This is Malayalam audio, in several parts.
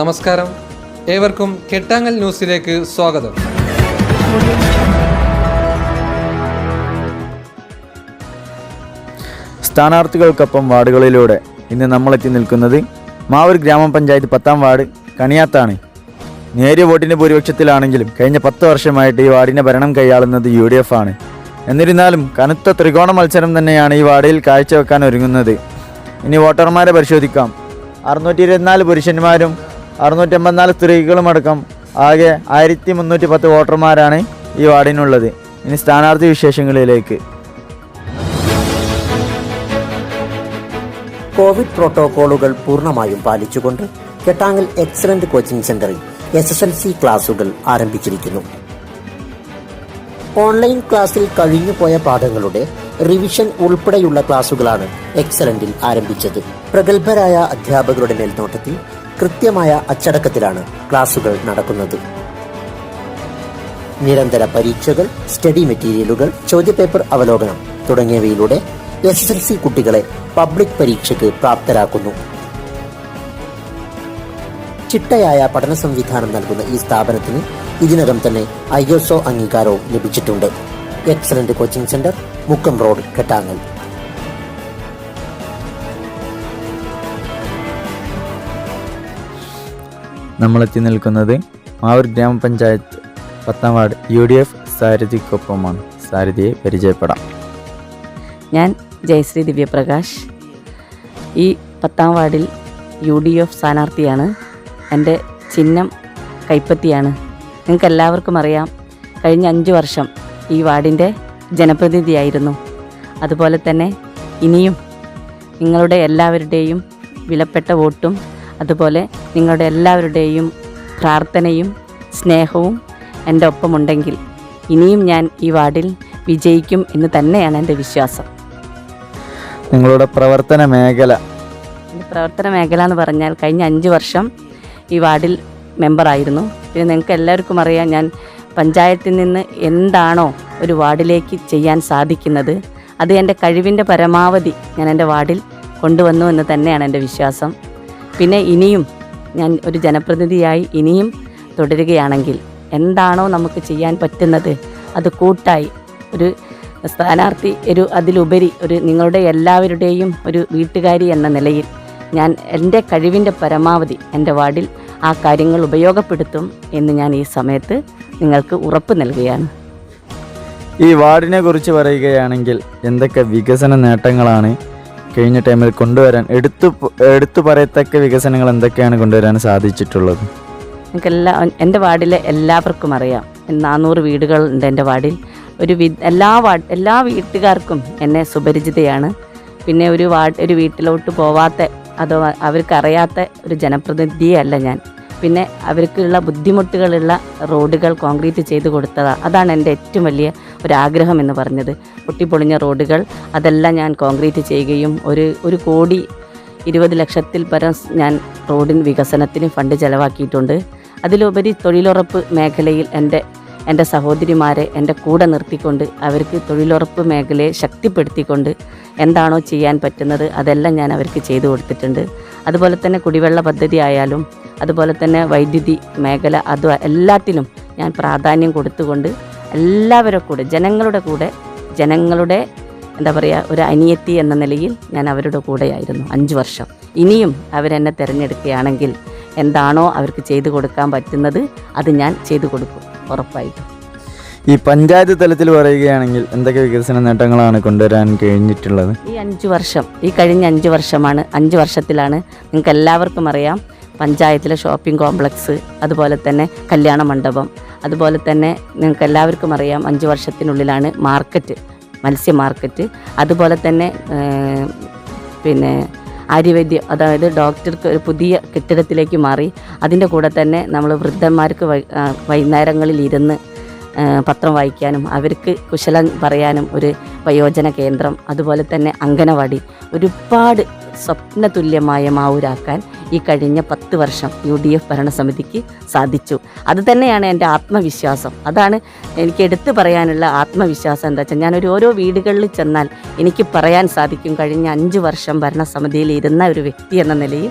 നമസ്കാരം. ഏവർക്കും കെട്ടാങ്ങൽ ന്യൂസിലേക്ക് സ്വാഗതം. സ്ഥാനാർത്ഥികൾക്കൊപ്പം വാർഡുകളിലൂടെ ഇന്ന് നമ്മളെത്തി നിൽക്കുന്നത് മാവൂർ ഗ്രാമപഞ്ചായത്ത് പത്താം വാർഡ് കണിയാത്താണ്. നേരിയ വോട്ടിന്റെ ഭൂരിപക്ഷത്തിലാണെങ്കിലും കഴിഞ്ഞ പത്ത് വർഷമായിട്ട് ഈ വാർഡിന്റെ ഭരണം കൈയാളുന്നത് യു ഡി എഫ് ആണ്. എന്നിരുന്നാലും കനത്ത ത്രികോണ മത്സരം തന്നെയാണ് ഈ വാർഡിൽ കാഴ്ചവെക്കാൻ ഒരുങ്ങുന്നത്. ഇനി വോട്ടർമാരെ പരിശോധിക്കാം. അറുന്നൂറ്റി ഇരുപത്തിനാല് പുരുഷന്മാരും അറുന്നൂറ്റി അമ്പത്തിനാല് സ്ത്രീകളും അടക്കം ആകെ ആയിരത്തി മുന്നൂറ്റി പത്ത് വോട്ടർമാരാണ് ഈ വാർഡിനുള്ളത്. ഇനി സ്ഥാനാർത്ഥി വിശേഷങ്ങളിലേക്ക്. കോവിഡ് പ്രോട്ടോകോളുകൾ പൂർണമായും പാലിച്ചുകൊണ്ട് കെട്ടാങ്ങൽ എക്സലന്റ് കോച്ചിംഗ് സെന്ററിൽ എസ് എസ് എൽ സി ക്ലാസുകൾ ആരംഭിച്ചിരിക്കുന്നു. ഓൺലൈൻ ക്ലാസ്സിൽ കഴിഞ്ഞുപോയ പാഠങ്ങളുടെ റിവിഷൻ ഉൾപ്പെടെയുള്ള ക്ലാസുകളാണ് എക്സലന്റിൽ ആരംഭിച്ചത്. പ്രഗത്ഭരായ അധ്യാപകരുടെ മേൽനോട്ടത്തിൽ കൃത്യമായ അച്ചടക്കത്തിലാണ് ക്ലാസുകൾ നടക്കുന്നത്. നിരന്തര പരീക്ഷകൾ സ്റ്റഡി മെറ്റീരിയലുകൾ ചോദ്യപേപ്പർ അവലോകനം തുടങ്ങിയവയിലൂടെ എസ് എസ് എൽ സി കുട്ടികളെ പബ്ലിക് പരീക്ഷയ്ക്ക് പ്രാപ്തരാക്കുന്നു. ചിട്ടയായ പഠന സംവിധാനം നൽകുന്ന ഈ സ്ഥാപനത്തിന് ഇതിനകം തന്നെ ഐ എസ് ഒ അംഗീകാരവും ലഭിച്ചിട്ടുണ്ട്. Excellent coaching centre Mukkam road Kettangal. നമ്മളെത്തി നിൽക്കുന്നത് മാവൂർ ഗ്രാമപഞ്ചായത്ത് പത്താം വാർഡ് യു ഡി എഫ് സാരഥിക്കൊപ്പമാണ്. സാരഥിയെ പരിചയപ്പെടാം. ഞാൻ ജയശ്രീ ദിവ്യപ്രകാശ്. ഈ പത്താം വാർഡിൽ യു ഡി എഫ് സ്ഥാനാർത്ഥിയാണ്. എന്റെ ചിഹ്നം കൈപ്പത്തിയാണ്. നിങ്ങൾക്ക് എല്ലാവർക്കും അറിയാം കഴിഞ്ഞ അഞ്ച് വർഷം ഈ വാർഡിന്റെ ജനപ്രതിനിധിയായിരുന്നു. അതുപോലെ തന്നെ ഇനിയും നിങ്ങളുടെ എല്ലാവരുടെയും വിലപ്പെട്ട വോട്ടും അതുപോലെ നിങ്ങളുടെ എല്ലാവരുടെയും പ്രാർത്ഥനയും സ്നേഹവും എന്റെ ഒപ്പമുണ്ടെങ്കിൽ ഇനിയും ഞാൻ ഈ വാർഡിൽ വിജയിക്കും എന്ന് തന്നെയാണ് എന്റെ വിശ്വാസം. നിങ്ങളുടെ പ്രവർത്തന മേഖല. പ്രവർത്തന മേഖല എന്ന് പറഞ്ഞാൽ കഴിഞ്ഞ അഞ്ച് വർഷം ഈ വാർഡിൽ മെമ്പറായിരുന്നു പിന്നെ നിങ്ങൾക്ക് എല്ലാവർക്കും അറിയാം ഞാൻ പഞ്ചായത്തിൽ നിന്ന് എന്താണോ ഒരു വാർഡിലേക്ക് ചെയ്യാൻ സാധിക്കുന്നത് അത് എന്റെ കഴിവിന്റെ പരമാവധി ഞാൻ എന്റെ വാർഡിൽ കൊണ്ടുവന്നു എന്ന് തന്നെയാണ് എന്റെ വിശ്വാസം. പിന്നെ ഇനിയും ഞാൻ ഒരു ജനപ്രതിനിധിയായി ഇനിയും തുടരുകയാണെങ്കിൽ എന്താണോ നമുക്ക് ചെയ്യാൻ പറ്റുന്നത് അത് കൂട്ടായി ഒരു സ്ഥാനാർത്ഥി ഒരു അതിലുപരി ഒരു നിങ്ങളുടെ എല്ലാവരുടെയും ഒരു വീട്ടുകാരി എന്ന നിലയിൽ ഞാൻ എന്റെ കഴിവിന്റെ പരമാവധി എന്റെ വാർഡിൽ ആ കാര്യങ്ങൾ ഉപയോഗപ്പെടുത്തും എന്ന് ഞാൻ ഈ സമയത്ത് നിങ്ങൾക്ക് ഉറപ്പ് നൽകുകയാണ്. ഈ വാർഡിനെ കുറിച്ച് പറയുകയാണെങ്കിൽ എന്തൊക്കെ വികസന നേട്ടങ്ങളാണ് കഴിഞ്ഞ ടൈമിൽ കൊണ്ടുവരാൻ എടുത്തു എടുത്തു പറയത്തക്ക വികസനങ്ങൾ എന്തൊക്കെയാണ് കൊണ്ടുവരാൻ സാധിച്ചിട്ടുള്ളത്? എല്ലാ എന്റെ വാർഡിലെ എല്ലാവർക്കും അറിയാം. നാനൂറ് വീടുകൾ ഉണ്ട് എന്റെ വാർഡിൽ. ഒരു വി എല്ലാ വാർഡ് എല്ലാ വീട്ടുകാർക്കും എന്നെ സുപരിചിതയാണ്. പിന്നെ ഒരു വാർഡ് ഒരു വീട്ടിലോട്ട് പോവാത്ത അതോ അവർക്കറിയാത്ത ഒരു ജനപ്രതിനിധിയല്ല ഞാൻ. പിന്നെ അവർക്കുള്ള ബുദ്ധിമുട്ടുകളുള്ള റോഡുകൾ കോൺക്രീറ്റ് ചെയ്ത് കൊടുത്തതാ. അതാണ് എന്റെ ഏറ്റവും വലിയ ഒരാഗ്രഹം എന്ന് പറഞ്ഞത്. പൊട്ടിപ്പൊളിഞ്ഞ റോഡുകൾ അതെല്ലാം ഞാൻ കോൺക്രീറ്റ് ചെയ്യുകയും ഒരു ഒരു കോടി ഇരുപത് ലക്ഷത്തിൽ പരം ഞാൻ റോഡിന് വികസനത്തിന് ഫണ്ട് ചിലവാക്കിയിട്ടുണ്ട്. അതിലുപരി തൊഴിലുറപ്പ് മേഖലയിൽ എന്റെ എന്റെ സഹോദരിമാരെ എന്റെ കൂടെ നിർത്തിക്കൊണ്ട് അവർക്ക് തൊഴിലുറപ്പ് മേഖലയെ ശക്തിപ്പെടുത്തിക്കൊണ്ട് എന്താണോ ചെയ്യാൻ പറ്റുന്നത് അതെല്ലാം ഞാൻ അവർക്ക് ചെയ്തു കൊടുത്തിട്ടുണ്ട്. അതുപോലെ തന്നെ കുടിവെള്ള പദ്ധതി ആയാലും അതുപോലെ തന്നെ വൈദ്യുതി മേഖല അത് എല്ലാത്തിലും ഞാൻ പ്രാധാന്യം കൊടുത്തുകൊണ്ട് എല്ലാവരുടെ കൂടെ ജനങ്ങളുടെ കൂടെ ജനങ്ങളുടെ എന്താ പറയുക ഒരു അനിയത്തി എന്ന നിലയിൽ ഞാൻ അവരുടെ കൂടെയായിരുന്നു അഞ്ച് വർഷം. ഇനിയും അവരെന്നെ തിരഞ്ഞെടുക്കുകയാണെങ്കിൽ എന്താണോ അവർക്ക് ചെയ്തു കൊടുക്കാൻ പറ്റുന്നത് അത് ഞാൻ ചെയ്തു കൊടുക്കും ഉറപ്പായിട്ടും. ഈ പഞ്ചായത്ത് തലത്തിൽ പറയുകയാണെങ്കിൽ എന്തൊക്കെ വികസന നേട്ടങ്ങളാണ് കൊണ്ടുവരാൻ കഴിഞ്ഞിട്ടുള്ളത്? ഈ അഞ്ച് വർഷം ഈ കഴിഞ്ഞ അഞ്ച് വർഷമാണ് അഞ്ച് വർഷത്തിലാണ് നിങ്ങൾക്ക് എല്ലാവർക്കും അറിയാം പഞ്ചായത്തിലെ ഷോപ്പിംഗ് കോംപ്ലക്സ് അതുപോലെ തന്നെ കല്യാണ മണ്ഡപം അതുപോലെ തന്നെ നിങ്ങൾക്ക് എല്ലാവർക്കും അറിയാം അഞ്ച് വർഷത്തിനുള്ളിലാണ് മാർക്കറ്റ് മത്സ്യ മാർക്കറ്റ് അതുപോലെ തന്നെ പിന്നെ ആര്യവൈദ്യം അതായത് ഡോക്ടർക്ക് ഒരു പുതിയ കെട്ടിടത്തിലേക്ക് മാറി. അതിന്റെ കൂടെ തന്നെ നമ്മൾ വൃദ്ധന്മാർക്ക് വൈകുന്നേരങ്ങളിൽ ഇരുന്ന് പത്രം വായിക്കാനും അവർക്ക് കുശലം പറയാനും ഒരു വയോജന കേന്ദ്രം അതുപോലെ തന്നെ അംഗനവാടി. ഒരുപാട് സ്വപ്നതുല്യമായ മാവൂരാക്കാൻ ഈ കഴിഞ്ഞ പത്ത് വർഷം യു ഡി എഫ് ഭരണസമിതിക്ക് സാധിച്ചു. അത് തന്നെയാണ് എന്റെ ആത്മവിശ്വാസം. അതാണ് എനിക്ക് എടുത്തു പറയാനുള്ള ആത്മവിശ്വാസം എന്താ വെച്ചാൽ ഞാനൊരു ഓരോ വീടുകളിൽ ചെന്നാൽ എനിക്ക് പറയാൻ സാധിക്കും കഴിഞ്ഞ അഞ്ച് വർഷം ഭരണസമിതിയിൽ ഇരുന്ന ഒരു വ്യക്തി എന്ന നിലയിൽ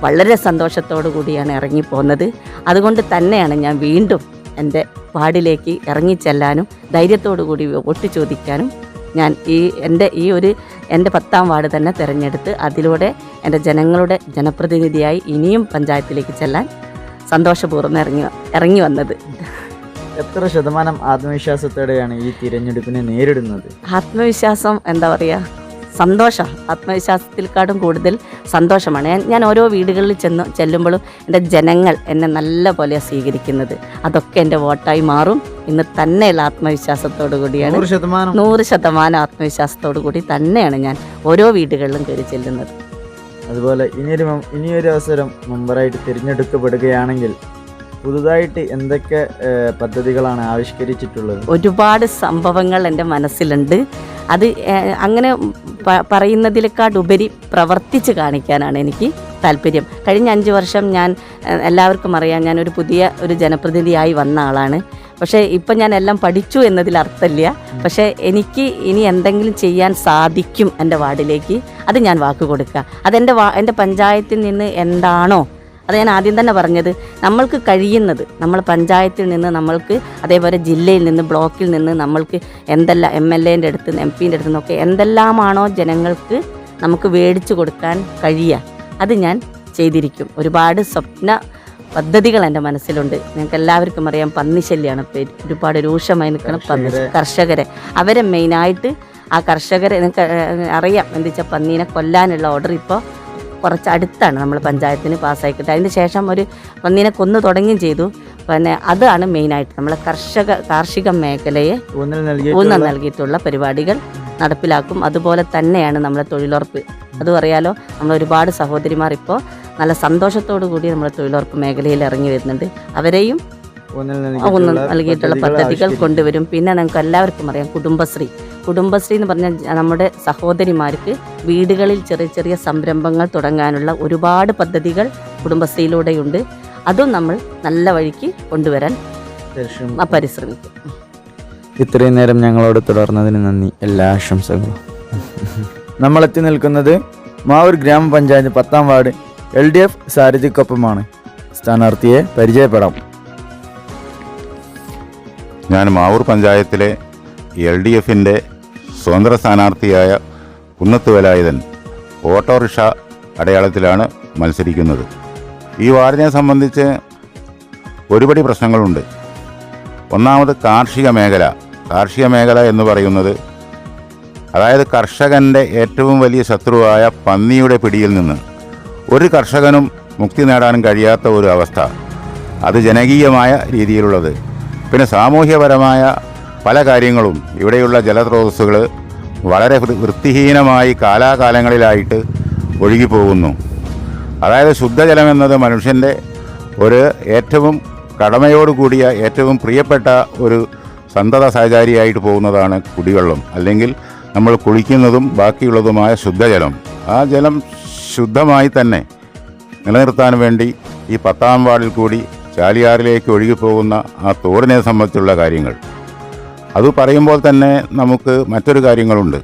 വളരെ സന്തോഷത്തോടു കൂടിയാണ് ഇറങ്ങിപ്പോകുന്നത്. അതുകൊണ്ട് തന്നെയാണ് ഞാൻ വീണ്ടും എന്റെ വാർഡിലേക്ക് ഇറങ്ങിച്ചെല്ലാനും ധൈര്യത്തോടു കൂടി വോട്ട് ചോദിക്കാനും ഞാൻ ഈ എന്റെ ഈ ഒരു എന്റെ പത്താം വാർഡ് തന്നെ തിരഞ്ഞെടുത്ത് അതിലൂടെ എന്റെ ജനങ്ങളുടെ ജനപ്രതിനിധിയായി ഇനിയും പഞ്ചായത്തിലേക്ക് ചെല്ലാൻ സന്തോഷപൂർവം ഇറങ്ങി ഇറങ്ങി വന്നത്. എത്ര ശതമാനം ആത്മവിശ്വാസത്തോടെയാണ് ഈ തിരഞ്ഞെടുപ്പിനെ നേരിടുന്നത്? ആത്മവിശ്വാസം എന്താ പറയുക സന്തോഷം. ആത്മവിശ്വാസത്തിൽക്കാളും കൂടുതൽ സന്തോഷമാണ്. ഞാൻ ഓരോ വീടുകളിൽ ചെന്ന് ചെല്ലുമ്പോഴും എന്റെ ജനങ്ങൾ എന്നെ നല്ല പോലെ സ്വീകരിക്കുന്നത്. അതൊക്കെ എന്റെ വോട്ടായി മാറും. ഇന്ന് തന്നെയുള്ള ആത്മവിശ്വാസത്തോടു കൂടിയാണ്. നൂറ് ശതമാനം ആത്മവിശ്വാസത്തോടു കൂടി തന്നെയാണ് ഞാൻ ഓരോ വീടുകളിലും കയറി ചെല്ലുന്നത്. അതുപോലെ ഇനിയൊരു ഇനിയൊരു അവസരം മെമ്പറായിട്ട് തിരഞ്ഞെടുക്കപ്പെടുകയാണെങ്കിൽ പുതുതായിട്ട് എന്തൊക്കെ പദ്ധതികളാണ് ആവിഷ്കരിച്ചിട്ടുള്ളത്? ഒരുപാട് സംഭവങ്ങൾ എന്റെ മനസ്സിലുണ്ട്. അത് അങ്ങനെ പറയുന്നതിലേക്കാടുപരി പ്രവർത്തിച്ച് കാണിക്കാനാണ് എനിക്ക് താല്പര്യം. കഴിഞ്ഞ അഞ്ച് വർഷം ഞാൻ എല്ലാവർക്കും അറിയാം ഞാൻ ഒരു പുതിയ ഒരു ജനപ്രതിനിധിയായി വന്ന ആളാണ്. പക്ഷേ ഇപ്പം ഞാൻ എല്ലാം പഠിച്ചു എന്നതിൽ അർത്ഥമില്ല. പക്ഷേ എനിക്ക് ഇനി എന്തെങ്കിലും ചെയ്യാൻ സാധിക്കും എന്റെ വാർഡിലേക്ക് അത് ഞാൻ വാക്ക് കൊടുക്കുക. അതെന്റെ വാ എന്റെ പഞ്ചായത്തിൽ നിന്ന് എന്താണോ അത് ഞാൻ ആദ്യം തന്നെ പറഞ്ഞത്. നമ്മൾക്ക് കഴിയുന്നത് നമ്മൾ പഞ്ചായത്തിൽ നിന്ന് നമ്മൾക്ക് അതേപോലെ ജില്ലയിൽ നിന്ന് ബ്ലോക്കിൽ നിന്ന് നമ്മൾക്ക് എന്തെല്ലാം എം എൽ എന്റെ അടുത്ത് നിന്ന് എം പിന്റെ അടുത്ത് നിന്നൊക്കെ എന്തെല്ലാമാണോ ജനങ്ങൾക്ക് നമുക്ക് മേടിച്ചു കൊടുക്കാൻ കഴിയുക. അത് ഞാൻ ചെയ്തിരിക്കും. ഒരുപാട് സ്വപ്ന പദ്ധതികൾ എന്റെ മനസ്സിലുണ്ട്. ഞങ്ങൾക്ക് എല്ലാവർക്കും അറിയാം പന്നിശല്യമാണ് പേര്. ഒരുപാട് രൂക്ഷമായി നിൽക്കുന്ന പന്നി കർഷകരെ. അവരെ മെയിനായിട്ട് ആ കർഷകരെ നിങ്ങൾക്ക് അറിയാം. എന്താ വെച്ചാൽ പന്നീനെ കൊല്ലാനുള്ള ഓർഡർ ഇപ്പോൾ കുറച്ച് അടുത്താണ് നമ്മൾ പഞ്ചായത്തിന് പാസ്സാക്കിയിട്ട് അതിന് ശേഷം ഒരു പന്നീനെ കൊന്നു തുടങ്ങുകയും ചെയ്തു. പിന്നെ അതാണ് മെയിനായിട്ട് നമ്മൾ കർഷക കാർഷിക മേഖലയെ ഊന്നൽ നൽകിയിട്ടുള്ള പരിപാടികൾ നടപ്പിലാക്കും. അതുപോലെ തന്നെയാണ് നമ്മളെ തൊഴിലുറപ്പ്. അതും അറിയാലോ നമ്മൾ ഒരുപാട് സഹോദരിമാർ ഇപ്പോൾ നല്ല സന്തോഷത്തോടു കൂടി നമ്മളെ തൊഴിലുറപ്പ് മേഖലയിൽ ഇറങ്ങി വരുന്നുണ്ട്. അവരെയും ഊന്നൽ നൽകിയിട്ടുള്ള പദ്ധതികൾ കൊണ്ടുവരും. പിന്നെ നമുക്ക് എല്ലാവർക്കും അറിയാം കുടുംബശ്രീ. കുടുംബശ്രീ എന്ന് പറഞ്ഞാൽ നമ്മുടെ സഹോദരിമാർക്ക് വീടുകളിൽ ചെറിയ ചെറിയ സംരംഭങ്ങൾ തുടങ്ങാനുള്ള ഒരുപാട് പദ്ധതികൾ കുടുംബശ്രീയിലൂടെയുണ്ട്. അതും നമ്മൾ നല്ല വഴിക്ക് കൊണ്ടുവരാൻ പരിശ്രമം. പരിശ്രമിക്കും. ഇത്രയും നേരം ഞങ്ങളോട് തുടർന്നതിന് നന്ദി. എല്ലാ ആശംസകളും. നമ്മളെത്തി നിൽക്കുന്നത് മാവൂർ ഗ്രാമപഞ്ചായത്ത് പത്താം വാർഡ് എൽ ഡി എഫ് സാരഥിക്കൊപ്പമാണ്. സ്ഥാനാർത്ഥിയെ പരിചയപ്പെടാം. ഞാൻ മാവൂർ പഞ്ചായത്തിലെ എൽ ഡി എഫിന്റെ സ്വതന്ത്ര സ്ഥാനാർത്ഥിയായ കുന്നത്ത് വേലായുധൻ ഓട്ടോറിക്ഷ അടയാളത്തിലാണ് മത്സരിക്കുന്നത്. ഈ വാർഡിനെ സംബന്ധിച്ച് ഒരുപടി പ്രശ്നങ്ങളുണ്ട്. ഒന്നാമത് കാർഷിക മേഖല. കാർഷിക മേഖല എന്ന് പറയുന്നത് അതായത് കർഷകന്റെ ഏറ്റവും വലിയ ശത്രുവായ പന്നിയുടെ പിടിയിൽ നിന്ന് ഒരു കർഷകനും മുക്തി നേടാൻ കഴിയാത്ത ഒരു അവസ്ഥ. അത് ജനകീയമായ രീതിയിലുള്ളത്. പിന്നെ സാമൂഹ്യപരമായ പല കാര്യങ്ങളും ഇവിടെയുള്ള ജലസ്രോതസ്സുകൾ വളരെ വൃത്തിഹീനമായി കാലാകാലങ്ങളിലായിട്ട് ഒഴുകിപ്പോകുന്നു. അതായത് ശുദ്ധജലം എന്നത് മനുഷ്യന്റെ ഒരു ഏറ്റവും കടമയോടുകൂടിയ ഏറ്റവും പ്രിയപ്പെട്ട ഒരു സന്തത സഹചാരിയായിട്ട് പോകുന്നതാണ് കുടിവെള്ളം. അല്ലെങ്കിൽ നമ്മൾ കുളിക്കുന്നതും ബാക്കിയുള്ളതുമായ ശുദ്ധജലം. ആ ജലം ശുദ്ധമായി തന്നെ നിലനിർത്താൻ വേണ്ടി ഈ പത്താം വാർഡിൽ കൂടി ചാലിയാറിലേക്ക് ഒഴുകിപ്പോകുന്ന ആ തോടിനെ സംബന്ധിച്ചുള്ള കാര്യങ്ങൾ. അത് പറയുമ്പോൾ തന്നെ നമുക്ക് മറ്റൊരു കാര്യങ്ങളുണ്ട്.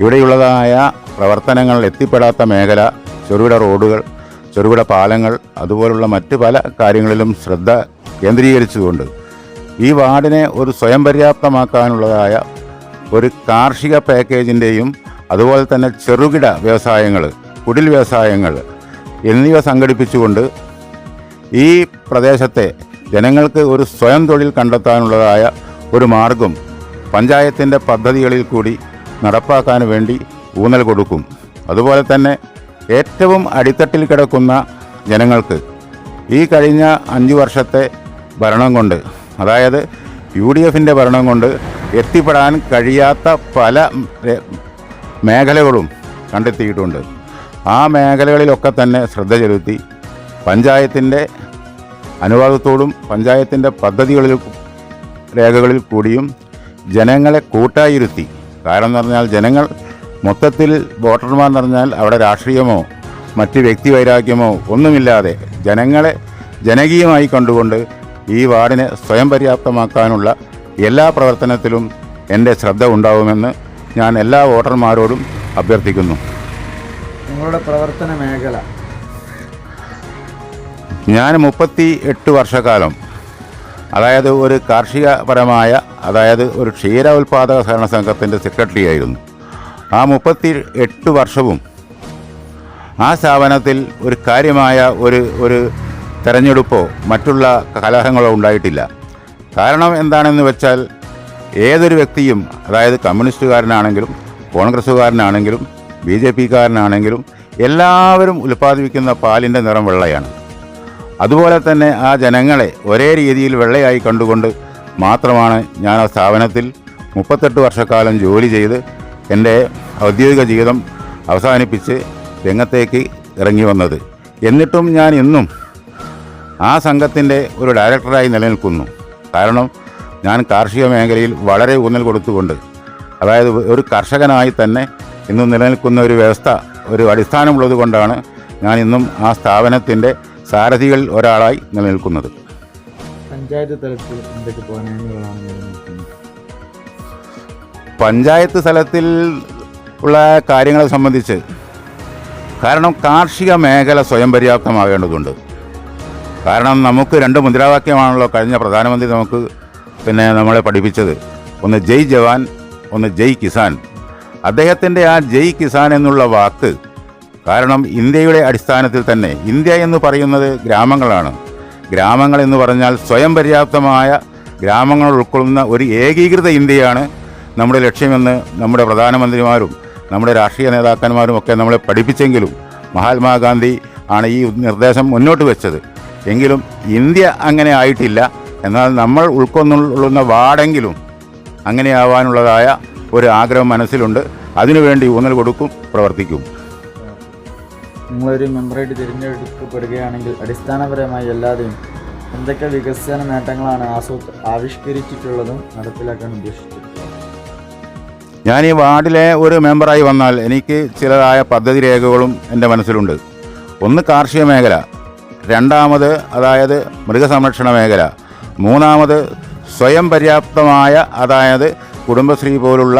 ഇവിടെയുള്ളതായ പ്രവർത്തനങ്ങൾ എത്തിപ്പെടാത്ത മേഖല ചെറുകിട റോഡുകൾ ചെറുകിട പാലങ്ങൾ അതുപോലുള്ള മറ്റ് പല കാര്യങ്ങളിലും ശ്രദ്ധ കേന്ദ്രീകരിച്ചുകൊണ്ട് ഈ വാർഡിനെ ഒരു സ്വയം പര്യാപ്തമാക്കാനുള്ളതായ ഒരു കാർഷിക പാക്കേജിന്റെയും അതുപോലെ തന്നെ ചെറുകിട വ്യവസായങ്ങൾ കുടിൽ വ്യവസായങ്ങൾ എന്നിവ സംഘടിപ്പിച്ചുകൊണ്ട് ഈ പ്രദേശത്തെ ജനങ്ങൾക്ക് ഒരു സ്വയം തൊഴിൽ കണ്ടെത്താനുള്ളതായ ഒരു മാർഗം പഞ്ചായത്തിന്റെ പദ്ധതികളിൽ കൂടി നടപ്പാക്കാൻ വേണ്ടി ഊന്നൽ കൊടുക്കും. അതുപോലെ തന്നെ ഏറ്റവും അടിത്തട്ടിൽ കിടക്കുന്ന ജനങ്ങൾക്ക് ഈ കഴിഞ്ഞ അഞ്ച് വർഷത്തെ ഭരണം കൊണ്ട് അതായത് യു ഡി എഫിന്റെ ഭരണം കൊണ്ട് എത്തിപ്പെടാൻ കഴിയാത്ത പല മേഖലകളും കണ്ടെത്തിയിട്ടുണ്ട്. ആ മേഖലകളിലൊക്കെ തന്നെ ശ്രദ്ധ ചെലുത്തി പഞ്ചായത്തിന്റെ അനുവാദത്തോടും പഞ്ചായത്തിന്റെ പദ്ധതികളിൽ രേഖകളിൽ കൂടിയും ജനങ്ങളെ കൂട്ടായിരുത്തി. കാരണം എന്ന് പറഞ്ഞാൽ ജനങ്ങൾ മൊത്തത്തിൽ വോട്ടർമാർ പറഞ്ഞാൽ അവിടെ രാഷ്ട്രീയമോ മറ്റ് വ്യക്തിവൈരാഗ്യമോ ഒന്നുമില്ലാതെ ജനങ്ങളെ ജനകീയമായി കണ്ടുകൊണ്ട് ഈ വാർഡിനെ സ്വയം പര്യാപ്തമാക്കാനുള്ള എല്ലാ പ്രവർത്തനത്തിലും എന്റെ ശ്രദ്ധ ഉണ്ടാവുമെന്ന് ഞാൻ എല്ലാ വോട്ടർമാരോടും അഭ്യർത്ഥിക്കുന്നു. നിങ്ങളുടെ പ്രവർത്തന മേഖല. ഞാൻ മുപ്പത്തി എട്ട് വർഷക്കാലം അതായത് ഒരു കാർഷികപരമായ അതായത് ഒരു ക്ഷീര ഉൽപാദക സഹകരണ സംഘത്തിന്റെ സെക്രട്ടറി ആയിരുന്നു. ആ മുപ്പത്തി എട്ട് വർഷവും ആ സ്ഥാപനത്തിൽ ഒരു കാര്യമായ ഒരു ഒരു തെരഞ്ഞെടുപ്പോ മറ്റുള്ള കലഹങ്ങളോ ഉണ്ടായിട്ടില്ല. കാരണം എന്താണെന്ന് വെച്ചാൽ ഏതൊരു വ്യക്തിയും അതായത് കമ്മ്യൂണിസ്റ്റുകാരനാണെങ്കിലും കോൺഗ്രസ്സുകാരനാണെങ്കിലും ബി ജെ പിക്കാരനാണെങ്കിലും എല്ലാവരും ഉൽപ്പാദിപ്പിക്കുന്ന പാലിന്റെ നിറം വെള്ളയാണ്. അതുപോലെ തന്നെ ആ ജനങ്ങളെ ഒരേ രീതിയിൽ വെള്ളയായി കണ്ടുകൊണ്ട് മാത്രമാണ് ഞാൻ ആ സ്ഥാപനത്തിൽ മുപ്പത്തെട്ട് വർഷക്കാലം ജോലി ചെയ്ത് എന്റെ ഔദ്യോഗിക ജീവിതം അവസാനിപ്പിച്ച് രംഗത്തേക്ക് ഇറങ്ങി വന്നത്. എന്നിട്ടും ഞാൻ ഇന്നും ആ സംഘത്തിന്റെ ഒരു ഡയറക്ടറായി നിലനിൽക്കുന്നു. കാരണം ഞാൻ കാർഷിക മേഖലയിൽ വളരെ ഊന്നൽ കൊടുത്തുകൊണ്ട് അതായത് ഒരു കർഷകനായി തന്നെ ഇന്നും നിലനിൽക്കുന്ന ഒരു വ്യവസ്ഥ ഒരു അടിസ്ഥാനമുള്ളത് കൊണ്ടാണ് ഞാൻ ഇന്നും ആ സ്ഥാപനത്തിന്റെ സാരഥികളിൽ ഒരാളായി നിലനിൽക്കുന്നത്. പഞ്ചായത്ത് തലത്തിൽ എന്തൊക്കെ പോരായ്മകളാണ് നിലനിൽക്കുന്നത്? പഞ്ചായത്ത് തലത്തിൽ ഉള്ള കാര്യങ്ങളെ സംബന്ധിച്ച് കാരണം കാർഷിക മേഖല സ്വയം പര്യാപ്തമാകേണ്ടതുണ്ട്. കാരണം നമുക്ക് രണ്ട് മുദ്രാവാക്യമാണല്ലോ കഴിഞ്ഞ പ്രധാനമന്ത്രി നമുക്ക് പിന്നെ നമ്മളെ പഠിപ്പിച്ചത്. ഒന്ന് ജയ് ജവാൻ ഒന്ന് ജയ് കിസാൻ. അദ്ദേഹത്തിന്റെ ആ ജയ് കിസാൻ എന്നുള്ള വാക്ക് കാരണം ഇന്ത്യയുടെ അടിസ്ഥാനത്തിൽ തന്നെ ഇന്ത്യ എന്ന് പറയുന്നത് ഗ്രാമങ്ങളാണ്. ഗ്രാമങ്ങൾ എന്ന് പറഞ്ഞാൽ സ്വയം പര്യാപ്തമായ ഗ്രാമങ്ങൾ ഉൾക്കൊള്ളുന്ന ഒരു ഏകീകൃത ഇന്ത്യയാണ് നമ്മുടെ ലക്ഷ്യമെന്ന് നമ്മുടെ പ്രധാനമന്ത്രിമാരും നമ്മുടെ രാഷ്ട്രീയ നേതാക്കന്മാരും ഒക്കെ നമ്മളെ പഠിപ്പിച്ചെങ്കിലും മഹാത്മാഗാന്ധി ആണ് ഈ നിർദ്ദേശം മുന്നോട്ട് വെച്ചത്. എങ്കിലും ഇന്ത്യ അങ്ങനെ ആയിട്ടില്ല. എന്നാൽ നമ്മൾ ഉൾക്കൊള്ളുന്ന വാർഡെങ്കിലും അങ്ങനെയാവാനുള്ളതായ ഒരു ആഗ്രഹം മനസ്സിലുണ്ട്. അതിനുവേണ്ടി ഊന്നൽ കൊടുക്കും പ്രവർത്തിക്കും. നിങ്ങളൊരു മെമ്പറായിട്ട് തിരഞ്ഞെടുക്കപ്പെടുകയാണെങ്കിൽ അടിസ്ഥാനപരമായി എല്ലാവരെയും എന്തൊക്കെ വികസന നേട്ടങ്ങളാണ് ആസൂ ആവിഷ്കരിച്ചിട്ടുള്ളതും നടപ്പിലാക്കാൻ ഉദ്ദേശിച്ചിട്ടുള്ളത്? ഞാൻ ഈ വാർഡിലെ ഒരു മെമ്പറായി വന്നാൽ എനിക്ക് ചിലതായ പദ്ധതി രേഖകളും എന്റെ മനസ്സിലുണ്ട്. ഒന്ന് കാർഷിക മേഖല രണ്ടാമത് അതായത് മൃഗസംരക്ഷണ മേഖല മൂന്നാമത് സ്വയം പര്യാപ്തമായ അതായത് കുടുംബശ്രീ പോലുള്ള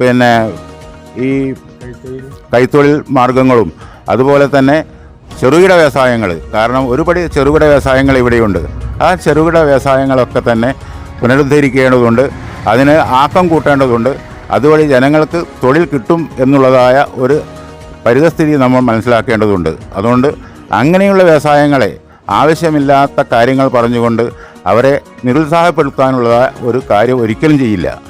പിന്നെ ഈ കൈത്തൊഴിൽ മാർഗങ്ങളും അതുപോലെ തന്നെ ചെറുകിട വ്യവസായങ്ങൾ. കാരണം ഒരുപടി ചെറുകിട വ്യവസായങ്ങൾ ഇവിടെയുണ്ട്. ആ ചെറുകിട വ്യവസായങ്ങളൊക്കെ തന്നെ പുനരുദ്ധരിക്കേണ്ടതുണ്ട്. അതിന് ആക്കം കൂട്ടേണ്ടതുണ്ട്. അതുവഴി ജനങ്ങൾക്ക് തൊഴിൽ കിട്ടും എന്നുള്ളതായ ഒരു പരിതസ്ഥിതി നമ്മൾ മനസ്സിലാക്കേണ്ടതുണ്ട്. അതുകൊണ്ട് അങ്ങനെയുള്ള വ്യവസായങ്ങളെ ആവശ്യമില്ലാത്ത കാര്യങ്ങൾ പറഞ്ഞുകൊണ്ട് അവരെ നിരുത്സാഹപ്പെടുത്താനുള്ളതായ ഒരു കാര്യം ഒരിക്കലും ചെയ്യില്ല.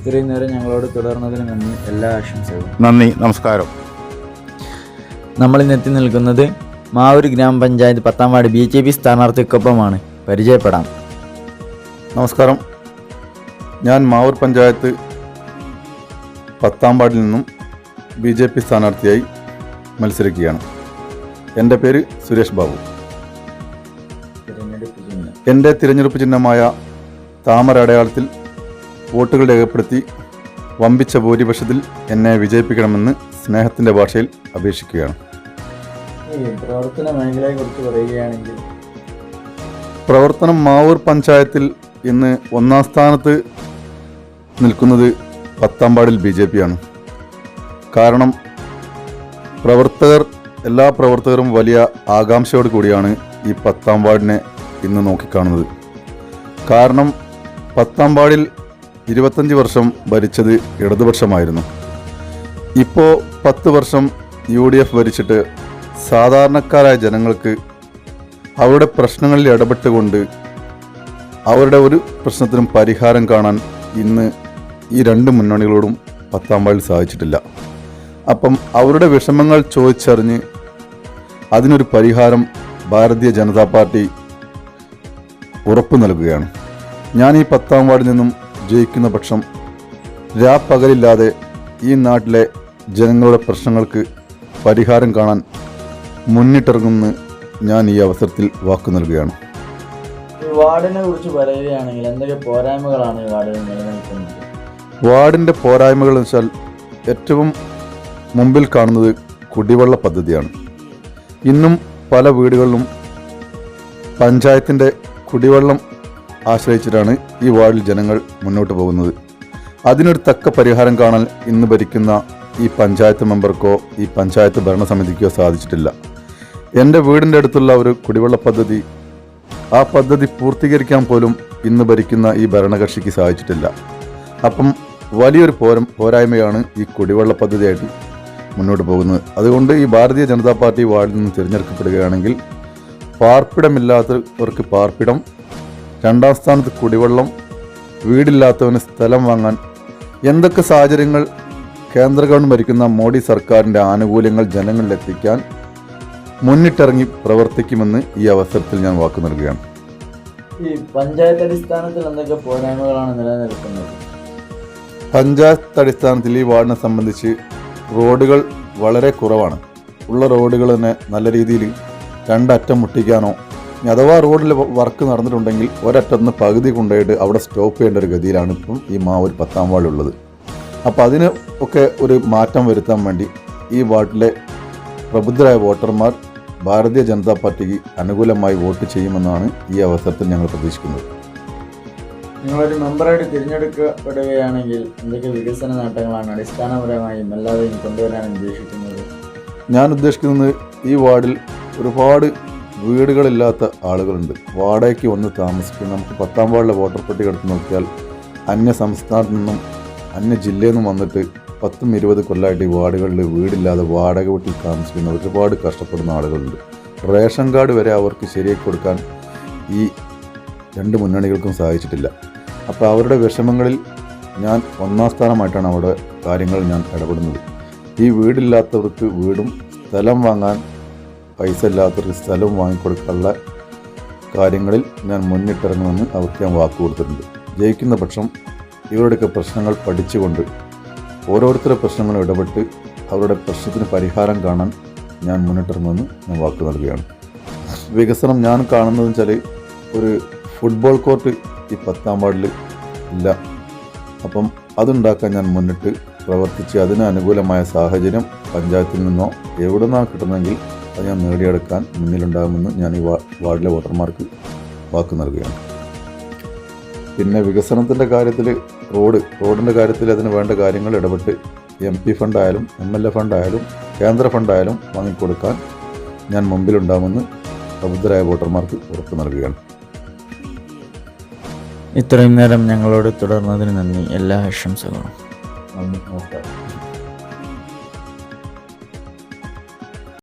ഇത്രയും നേരം ഞങ്ങളോട് തുടർന്നതിന് നന്ദി. എല്ലാ ആശംസകളും. നന്ദി. നമസ്കാരം. നമ്മൾ ഇന്ന് എത്തി നിൽക്കുന്നത് മാവൂർ ഗ്രാമപഞ്ചായത്ത് പത്താം വാർഡ് ബി ജെ പി സ്ഥാനാർത്ഥിക്കൊപ്പമാണ്. പരിചയപ്പെടാം. നമസ്കാരം. ഞാൻ മാവൂർ പഞ്ചായത്ത് പത്താം വാർഡിൽ നിന്നും ബി ജെ പി സ്ഥാനാർത്ഥിയായി മത്സരിക്കുകയാണ്. എന്റെ പേര് സുരേഷ് ബാബു. എന്റെ തിരഞ്ഞെടുപ്പ് ചിഹ്നമായ താമര അടയാളത്തിൽ വോട്ടുകൾ രേഖപ്പെടുത്തി വമ്പിച്ച ഭൂരിപക്ഷത്തിൽ എന്നെ വിജയിപ്പിക്കണമെന്ന് സ്നേഹത്തിന്റെ ഭാഷയിൽ അപേക്ഷിക്കുകയാണ്. പ്രവർത്തന മേഖലയെക്കുറിച്ച് പറയുകയാണെങ്കിൽ പ്രവർത്തനം മാവൂർ പഞ്ചായത്തിൽ ഇന്ന് ഒന്നാം സ്ഥാനത്ത് നിൽക്കുന്നത് പത്താം വാർഡിൽ ബി ജെ പി ആണ് കാരണം പ്രവർത്തകർ എല്ലാ പ്രവർത്തകരും വലിയ ആകാംക്ഷയോട് കൂടിയാണ് ഈ പത്താം വാർഡിനെ ഇന്ന് നോക്കിക്കാണുന്നത്. കാരണം പത്താം വാർഡിൽ ഇരുപത്തഞ്ച് വർഷം ഭരിച്ചത് ഇടതുപക്ഷമായിരുന്നു. ഇപ്പോൾ പത്ത് വർഷം യു ഡി എഫ് ഭരിച്ചിട്ട് സാധാരണക്കാരായ ജനങ്ങൾക്ക് അവരുടെ പ്രശ്നങ്ങളിൽ ഇടപെട്ടുകൊണ്ട് അവരുടെ ഒരു പ്രശ്നത്തിനും പരിഹാരം കാണാൻ ഇന്ന് ഈ രണ്ട് മുന്നണികളോടും പത്താം വാർഡിൽ സാധിച്ചിട്ടില്ല. അപ്പം അവരുടെ വിഷമങ്ങൾ ചോദിച്ചറിഞ്ഞ് അതിനൊരു പരിഹാരം ഭാരതീയ ജനതാ പാർട്ടി ഉറപ്പു നൽകുകയാണ്. ഞാൻ ഈ പത്താം വാർഡിൽ നിന്നും ജയിക്കുന്ന പക്ഷം രാപ്പകലില്ലാതെ ഈ നാട്ടിലെ ജനങ്ങളുടെ പ്രശ്നങ്ങൾക്ക് പരിഹാരം കാണാൻ മുന്നിട്ടിറങ്ങുമെന്ന് ഞാൻ ഈ അവസരത്തിൽ വാക്കു നൽകുകയാണ്. വാർഡിനെ കുറിച്ച് പറയുകയാണെങ്കിൽ എന്തൊക്കെ പോരായ്മകളാണ് ഈ വാർഡിൽ നിലനിൽക്കുന്നത്? വാർഡിന്റെ പോരായ്മകൾ എന്ന് വെച്ചാൽ ഏറ്റവും മുമ്പിൽ കാണുന്നത് കുടിവെള്ള പദ്ധതിയാണ്. ഇന്നും പല വീടുകളിലും പഞ്ചായത്തിന്റെ കുടിവെള്ളം ആശ്രയിച്ചിട്ടാണ് ഈ വാർഡിൽ ജനങ്ങൾ മുന്നോട്ട് പോകുന്നത്. അതിനൊരു തക്ക പരിഹാരം കാണാൻ ഇന്ന് ഭരിക്കുന്ന ഈ പഞ്ചായത്ത് മെമ്പർക്കോ ഈ പഞ്ചായത്ത് ഭരണസമിതിക്കോ സാധിച്ചിട്ടില്ല. എന്റെ വീടിന്റെ അടുത്തുള്ള ഒരു കുടിവെള്ള പദ്ധതി ആ പദ്ധതി പൂർത്തീകരിക്കാൻ പോലും ഇന്ന് ഭരിക്കുന്ന ഈ ഭരണകക്ഷിക്ക് സാധിച്ചിട്ടില്ല. അപ്പം വലിയൊരു പോരം പോരായ്മയാണ് ഈ കുടിവെള്ള പദ്ധതിയായിട്ട് മുന്നോട്ട് പോകുന്നത്. അതുകൊണ്ട് ഈ ഭാരതീയ ജനതാ പാർട്ടി വാർഡിൽ നിന്ന് തിരഞ്ഞെടുക്കപ്പെടുകയാണെങ്കിൽ പാർപ്പിടമില്ലാത്തവർക്ക് പാർപ്പിടം രണ്ടാം സ്ഥാനത്ത് കുടിവെള്ളം വീടില്ലാത്തവന് സ്ഥലം വാങ്ങാൻ. എന്തൊക്കെ സാഹചര്യങ്ങൾ? കേന്ദ്ര ഗവൺമെന്റ് ഭരിക്കുന്ന മോഡി സർക്കാരിന്റെ ആനുകൂല്യങ്ങൾ ജനങ്ങളിലെത്തിക്കാൻ മുന്നിട്ടിറങ്ങി പ്രവർത്തിക്കുമെന്ന് ഈ അവസരത്തിൽ ഞാൻ വാക്കു നൽകുകയാണ്. ഈ പഞ്ചായത്ത് അടിസ്ഥാനത്തിൽ എന്തൊക്കെ പോരായ്മകളാണ് നിലനിൽക്കുന്നത്? പഞ്ചായത്ത് അടിസ്ഥാനത്തിൽ ഈ വാർഡിനെ സംബന്ധിച്ച് റോഡുകൾ വളരെ കുറവാണ്. ഉള്ള റോഡുകൾ തന്നെ നല്ല രീതിയിൽ രണ്ടറ്റം മുട്ടിക്കാനോ അഥവാ റോഡിൽ വർക്ക് നടന്നിട്ടുണ്ടെങ്കിൽ ഒരറ്റത്ത് നിന്ന് പകുതി കൊണ്ടുപോയിട്ട് അവിടെ സ്റ്റോപ്പ് ചെയ്യേണ്ട ഒരു ഗതിയിലാണ് ഇപ്പം ഈ മാവൂർ പത്താം ഉള്ളത്. അപ്പോൾ അതിന് ഒക്കെ ഒരു മാറ്റം വരുത്താൻ വേണ്ടി ഈ വാർഡിലെ പ്രബുദ്ധരായ വോട്ടർമാർ ഭാരതീയ ജനതാ പാർട്ടിക്ക് അനുകൂലമായി വോട്ട് ചെയ്യുമെന്നാണ് ഈ അവസരത്തിൽ ഞങ്ങൾ പ്രതീക്ഷിക്കുന്നത്. നിങ്ങളൊരു മെമ്പറായിട്ട് തിരഞ്ഞെടുക്കപ്പെടുകയാണെങ്കിൽ എന്തൊക്കെ വികസന നേട്ടങ്ങളാണ് അടിസ്ഥാനപരമായും എല്ലാവരെയും കൊണ്ടുവരാൻ ഉദ്ദേശിക്കുന്നത്? ഞാൻ ഉദ്ദേശിക്കുന്നത് ഈ വാർഡിൽ ഒരുപാട് വീടുകളില്ലാത്ത ആളുകളുണ്ട്. വാടകയ്ക്ക് വന്ന് താമസിക്കും നമുക്ക് പത്താം വാർഡിലെ വോട്ടർ പട്ടിക എടുത്ത് നോക്കിയാൽ അന്യ സംസ്ഥാനത്തു നിന്നും അന്യ ജില്ലയിൽ നിന്നും വന്നിട്ട് പത്തും ഇരുപത് കൊല്ലമായിട്ട് ഈ വാർഡുകളിൽ വീടില്ലാതെ വാടക വീട്ടിൽ താമസിക്കുന്ന ഒരുപാട് കഷ്ടപ്പെടുന്ന ആളുകളുണ്ട്. റേഷൻ കാർഡ് വരെ അവർക്ക് ശരിയാക്കി കൊടുക്കാൻ ഈ രണ്ട് മുന്നണികൾക്കും സാധിച്ചിട്ടില്ല. അപ്പോൾ അവരുടെ വിഷമങ്ങളിൽ ഞാൻ ഒന്നാം സ്ഥാനമായിട്ടാണ് അവിടെ കാര്യങ്ങൾ ഞാൻ ഇടപെടുന്നത്. ഈ വീടില്ലാത്തവർക്ക് വീടും സ്ഥലം വാങ്ങാൻ പൈസ ഇല്ലാത്തൊരു സ്ഥലം വാങ്ങിക്കൊടുക്കാനുള്ള കാര്യങ്ങളിൽ ഞാൻ മുന്നിട്ടിറങ്ങുമെന്ന് അവർക്ക് ഞാൻ വാക്ക് കൊടുത്തിട്ടുണ്ട്. ജയിക്കുന്ന പക്ഷം ഇവരുടെയൊക്കെ പ്രശ്നങ്ങൾ പഠിച്ചുകൊണ്ട് ഓരോരുത്തരുടെ പ്രശ്നങ്ങളും ഇടപെട്ട് അവരുടെ പ്രശ്നത്തിന് പരിഹാരം കാണാൻ ഞാൻ മുന്നിട്ടിറങ്ങുമെന്ന് ഞാൻ വാക്ക് നൽകുകയാണ്. വികസനം ഞാൻ കാണുന്നതെന്ന് വെച്ചാൽ ഒരു ഫുട്ബോൾ കോർട്ട് ഈ പത്താം വാർഡിൽ ഇല്ല. അപ്പം അതുണ്ടാക്കാൻ ഞാൻ മുന്നിട്ട് പ്രവർത്തിച്ച് അതിന് അനുകൂലമായ സാഹചര്യം പഞ്ചായത്തിൽ നിന്നോ എവിടെ നിന്നാണ് കിട്ടുന്നതെങ്കിൽ അത് ഞാൻ നേടിയെടുക്കാൻ മുന്നിലുണ്ടാകുമെന്ന് ഞാൻ ഈ വാർഡിലെ വോട്ടർമാർക്ക് വാക്ക് നൽകുകയാണ്. പിന്നെ വികസനത്തിന്റെ കാര്യത്തിൽ റോഡ് റോഡിന്റെ കാര്യത്തിൽ അതിന് വേണ്ട കാര്യങ്ങൾ ഇടപെട്ട് എം പി ഫണ്ടായാലും എം എൽ എ ഫണ്ടായാലും കേന്ദ്ര ഫണ്ടായാലും വാങ്ങിക്കൊടുക്കാൻ ഞാൻ മുമ്പിലുണ്ടാകുമെന്ന് പ്രബുദ്ധരായ വോട്ടർമാർക്ക് ഉറപ്പ് നൽകുകയാണ്. ഇത്രയും നേരം ഞങ്ങളോട് തുടർന്നതിന് നന്ദി. എല്ലാ ആശംസകളും. നന്ദി. നമസ്കാരം.